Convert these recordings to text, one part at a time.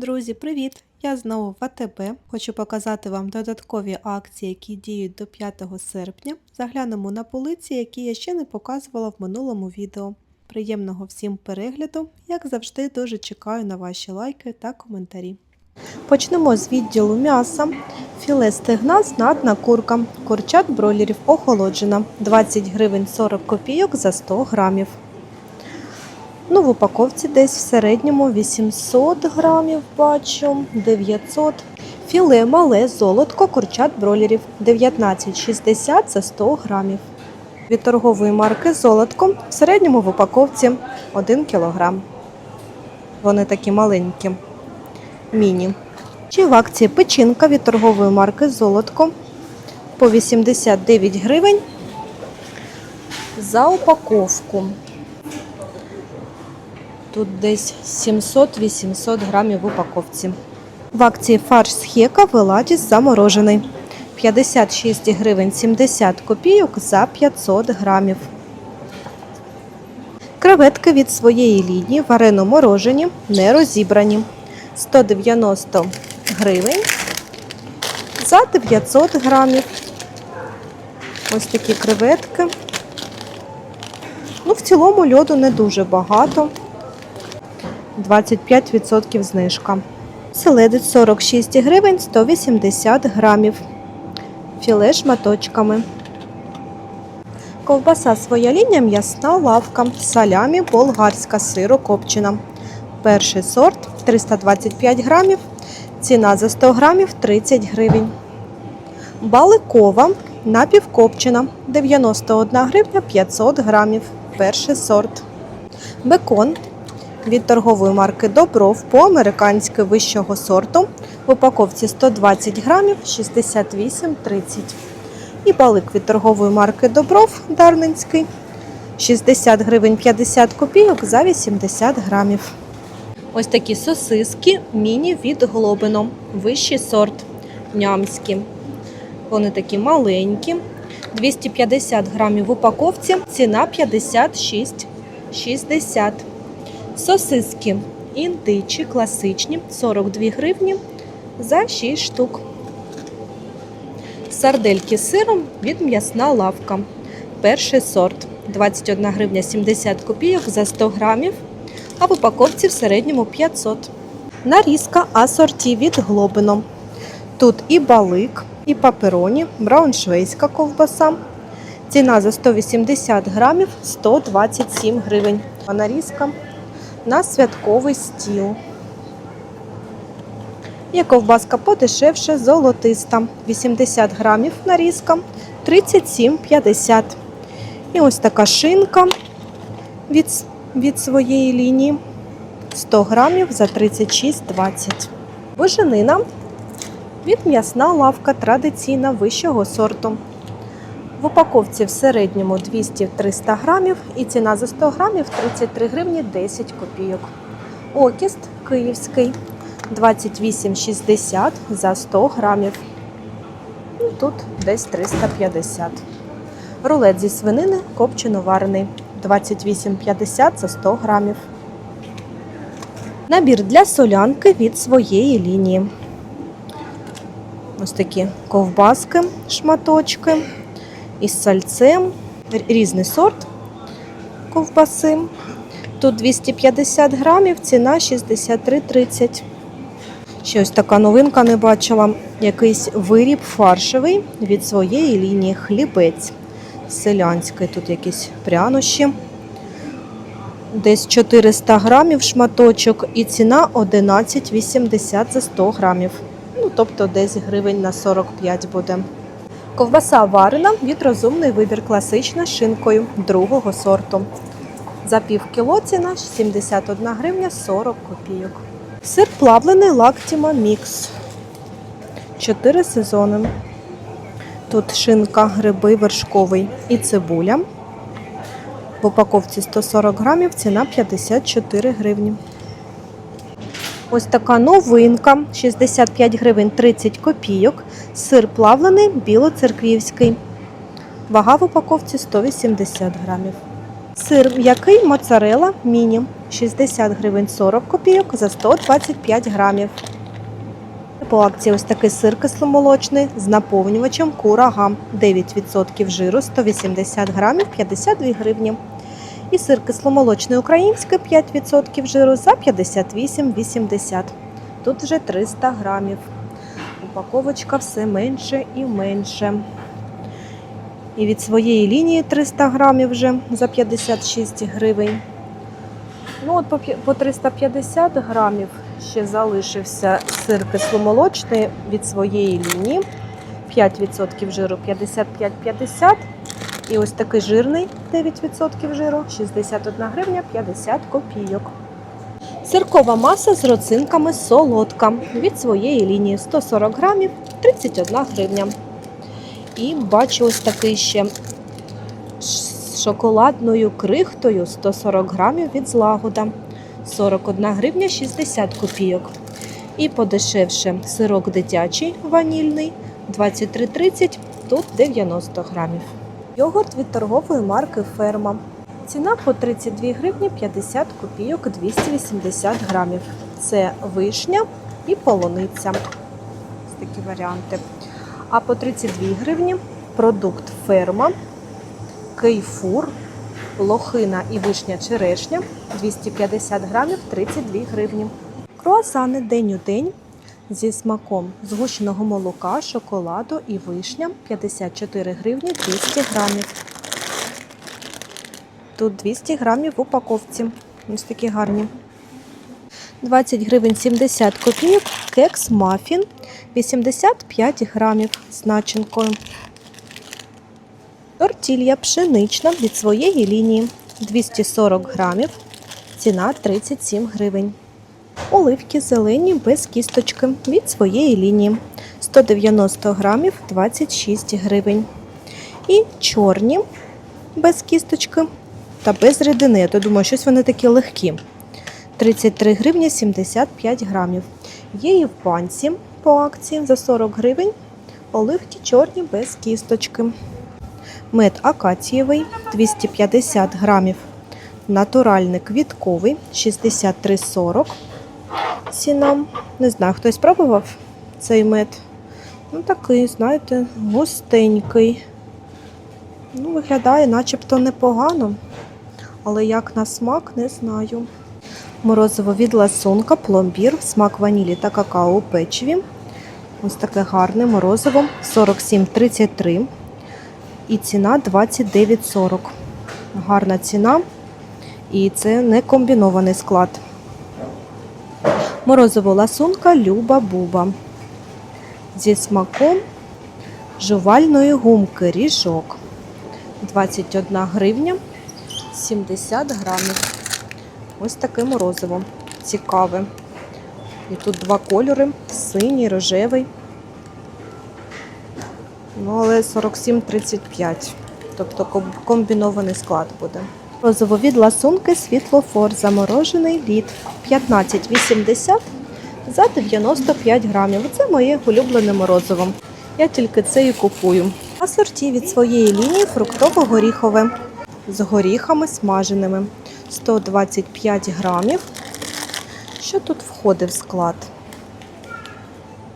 Друзі, привіт! Я знову в АТБ. Хочу показати вам додаткові акції, які діють до 5 серпня. Заглянемо на полиці, які я ще не показувала в минулому відео. Приємного всім перегляду! Як завжди, дуже чекаю на ваші лайки та коментарі. Почнемо з відділу м'яса. Філе стегна знатна курка. Курчат бройлерів охолоджена. 20 гривень 40 копійок за 100 грамів. Ну, в упаковці десь в середньому 800 грамів бачу, 900. Філе мале золотко курчат бройлерів 19,60 за 100 грамів. Від торгової марки золотко в середньому в упаковці 1 кілограм. Вони такі маленькі, міні. Чи в акції печінка від торгової марки золотко по 89 гривень за упаковку. Тут десь 700-800 грамів в упаковці. В акції фарш з хека велатіс заморожений. 56 гривень 70 копійок за 500 грамів. Креветки від своєї лінії варено морожені, не розібрані. 190 гривень за 900 грамів. Ось такі креветки. Ну, в цілому льоду не дуже багато. 25% знижка. Селедець 46 гривень 180 грамів. Філе шматочками. Ковбаса своя лінія м'ясна лавка. Салямі болгарська сиро-копчена. Перший сорт 325 грамів. Ціна за 100 грамів 30 гривень. Баликова напівкопчена 91 гривня 500 грамів. Перший сорт. Бекон від торгової марки Добров по-американськи вищого сорту. В упаковці 120 грамів 68,30. І балик від торгової марки Добров Дарницький 60 гривень 50 копійок за 80 грамів. Ось такі сосиски міні від Глобино. Вищий сорт нямські. Вони такі маленькі. 250 грамів в упаковці. Ціна 56,60. Сосиски індичі класичні 42 гривні за 6 штук. Сардельки з сиром від м'ясна лавка. Перший сорт 21 гривня 70 копійок за 100 грамів, а в упаковці в середньому 500. Нарізка асорті від Глобино. Тут і балик, і папероні, брауншвейська ковбаса. Ціна за 180 грамів 127 гривень. А нарізка на святковий стіл. Є ковбаска подешевше, золотиста. 80 грамів нарізка, 37,50. І ось така шинка від, від своєї лінії. 100 грамів за 36,20. Боженина від м'ясна лавка традиційна вищого сорту. В упаковці в середньому 200-300 грамів і ціна за 100 грамів 33 гривні 10 копійок. Окіст київський 28,60 за 100 грамів. Ну, Тут десь 350. Рулет зі свинини копчено-варений 28,50 за 100 грамів. Набір для солянки від своєї лінії. Ось такі ковбаски, шматочки із сальцем, різний сорт ковбаси. Тут 250 грамів, ціна 63,30. Ще ось така новинка не бачила. Якийсь виріб фаршевий від своєї лінії хлібець. Селянський, тут якісь прянощі. Десь 400 грамів шматочок і ціна 11,80 за 100 грамів. Ну, тобто десь гривень на 45 буде. Ковбаса варена від розумний вибір класична з шинкою другого сорту. За пів кіло ціна 71 гривня 40 копійок. Сир плавлений Лактіма Мікс. 4 сезони. Тут шинка, гриби, вершковий і цибуля. В упаковці 140 грамів, ціна 54 гривні. Ось така новинка 65 гривень 30 копійок. Сир плавлений білоцерквівський. Вага в упаковці 180 грамів. Сир м'який моцарела міні 60 гривень 40 копійок за 125 грамів. По акції ось такий сир кисломолочний з наповнювачем курага 9% жиру 180 грамів 52 гривні. І сир кисломолочний український 5% жиру за 58,80. Тут вже 300 грамів. Упаковочка все менше і менше. І від своєї лінії 300 грамів вже за 56 гривень. Ну, от по по 350 грамів ще залишився сир кисломолочний від своєї лінії. 5% жиру 55,50. І ось такий жирний 9% жиру 61 гривня 50 копійок. Сиркова маса з роцинками солодка від своєї лінії 140 грамів 31 гривня. І бачу ось такий ще з шоколадною крихтою 140 грамів від злагода 41 гривня 60 копійок. І подешевше сирок дитячий ванільний 23,30, тут 90 грамів. Йогурт від торгової марки Ферма. Ціна по 32 гривні 50 копійок 280 грамів. Це вишня і полуниця. Ось такі варіанти. А по 32 гривні продукт ферма, кейфур, лохина і вишня черешня 250 грамів 32 гривні. Круасани день у день зі смаком згущеного молока, шоколаду і вишня 54 гривні 200 грамів. Тут 200 грамів в упаковці. Ось такі гарні. 20 гривень 70 копійок. Кекс мафін 85 грамів з начинкою. Тортілья пшенична від своєї лінії 240 грамів. Ціна 37 гривень. Оливки зелені без кісточки від своєї лінії 190 грамів 26 гривень. І чорні без кісточки та без рідини. Я то думаю, щось вони такі легкі. 33 гривні 75 грамів. Є і в банці по акції за 40 гривень. Оливки чорні без кісточки. Мед акацієвий 250 грамів. Натуральний квітковий 63,40. Ціна. Не знаю, хтось пробував цей мед. Ну, такий, знаєте, густенький. Ну, виглядає начебто непогано. Але як на смак, не знаю. Морозиво від ласунка, пломбір, смак ванілі та какао у печиві. Ось таке гарне морозиво 47,33 і ціна 29,40. Гарна ціна. І це не комбінований склад. Морозиво ласунка Люба Буба. Зі смаком жувальної гумки ріжок. 21 гривня 70 грамів. Ось таке морозиво. Цікаве. І тут два кольори: синій, рожевий. Ну, але 47,35. Тобто комбінований склад буде. Морозиво від ласунки світлофор заморожений лід 15,80 за 95 грамів. Це моє улюблене морозиво. Я тільки це і купую. Асорті від своєї лінії фруктово-горіхове з горіхами смаженими 125 грамів. Що тут входить в склад?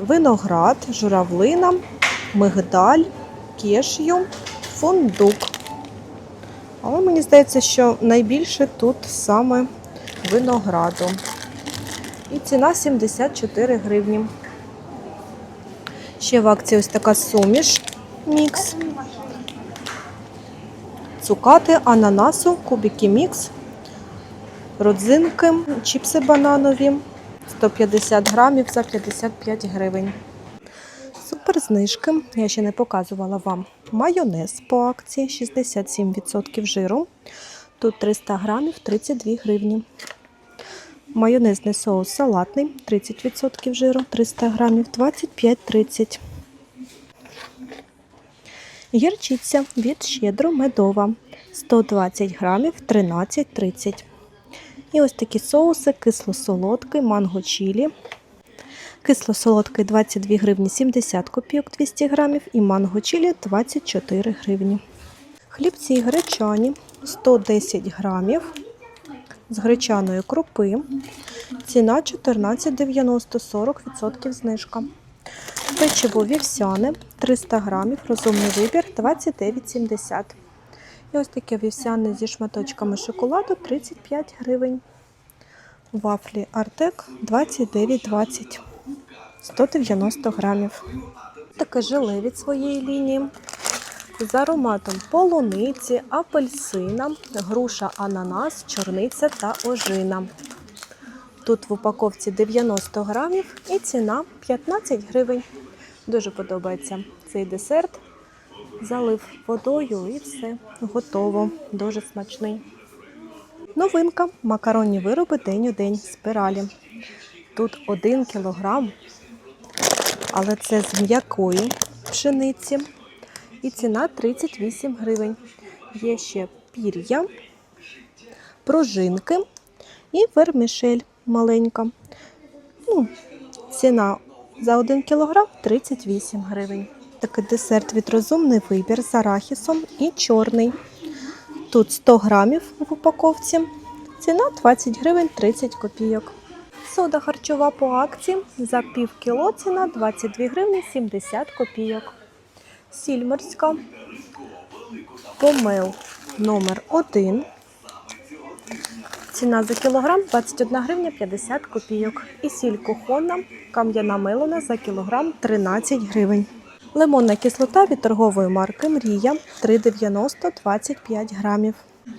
Виноград, журавлина, мигдаль, кешю, фундук. Але мені здається, що найбільше тут саме винограду. І ціна 74 гривні. Ще в акції ось така суміш мікс. Цукати, ананасу, кубики мікс, родзинки, чіпси бананові 150 грамів за 55 гривень. Супер знижки. Я ще не показувала вам. Майонез по акції 67% жиру. Тут 300 грамів 32 гривні. Майонезний соус салатний 30% жиру, 300 грамів 25,30. Гірчиця від щедро медова 120 грамів 13,30. І ось такі соуси кисло-солодкий, манго чілі. Кисло-солодкий 22 гривні 70 копійок 200 грамів і манго чілі 24 гривні. Хлібці гречані 110 грамів з гречаної крупи. Ціна 14,90, 40% знижка. Печиво вівсяне 300 грамів, розумний вибір 29,70. І ось таке вівсяне зі шматочками шоколаду 35 гривень. Вафлі Артек 29,20, 190 грамів. Таке желе від своєї лінії з ароматом полуниці, апельсина, груша, ананас, чорниця та ожина. Тут в упаковці 90 грамів і ціна 15 гривень. Дуже подобається цей десерт. Залив водою і все готово. Дуже смачний. Новинка макаронні вироби день у день спіралі. Тут 1 кілограм, але це з м'якої пшениці. І ціна 38 гривень. Є ще пір'я, пружинки і вермішель маленька. Ну, ціна за 1 кілограм 38 гривень. Такий десерт від розумний вибір з арахісом і чорний. Тут 100 грамів в упаковці. Ціна 20 гривень 30 копійок. Сода харчова по акції за пів кіло ціна 22 гривні 70 копійок. Сіль морська. Помел номер 1. Ціна за кілограм 21 гривня 50 копійок. І сіль кухонна, кам'яна мелена за кілограм 13 гривень. Лимонна кислота від торгової марки Мрія 3,90 25 грамів.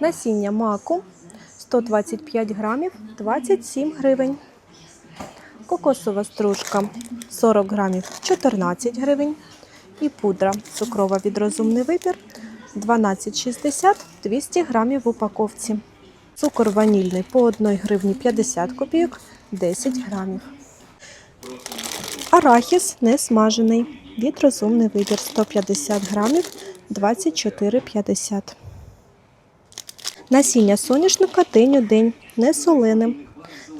Насіння маку 125 грамів 27 гривень. Кокосова стружка 40 грамів 14 гривень. І пудра цукрова від розумний вибір 12,60 200 грамів в упаковці. Цукор ванільний по 1 гривні 50 копійок 10 грамів. Арахіс не смажений від розумний вибір 150 грамів 24,50. Насіння соняшника день у день не солене,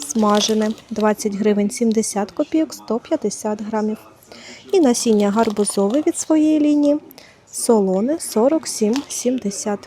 смажене 20 гривень 70 копійок 150 грамів. І насіння гарбузове від своєї лінії солоне 47,70.